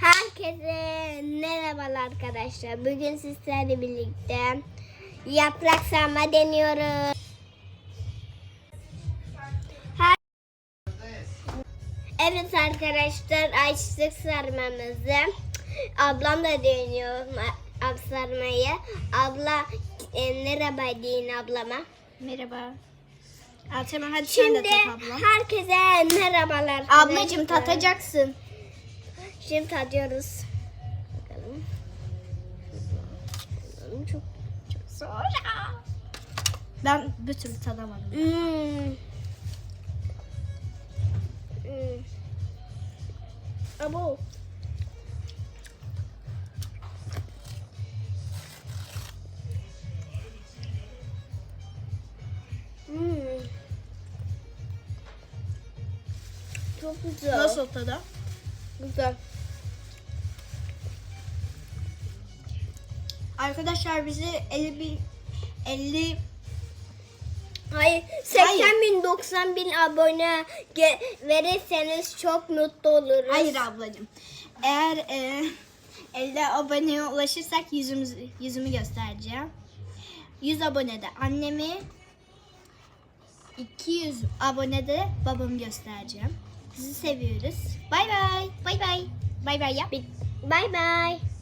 Herkese merhabalar arkadaşlar. Bugün sizlerle birlikte yaprak sarma deniyoruz. Her- Evet arkadaşlar açtık sarmamızı. Ablam da deniyor ab sarmayı. Abla e, merhaba deyin ablama. Merhaba. Alçema hadi sen de Şimdi tat abla. herkese merhabalar. Ablacım tatacaksın. Şimdi tadıyoruz. Bakalım. Çok çok zor. Ben bir türlü tadamadım. Hmm. Hmm. Abo. Hmm. Çok güzel. Nasıl tadı? Güzel. Arkadaşlar bizi 50 bin 50 Hayır, 80 bin 90 bin abone verirseniz çok mutlu oluruz. Hayır ablacığım. Eğer e, 50 aboneye ulaşırsak yüzümüzü, yüzümü göstereceğim. 100 abonede annemi 200 abonede babamı göstereceğim. Sizi seviyoruz. Bay bay. Bay bay. Bay bay yap. Bye bye.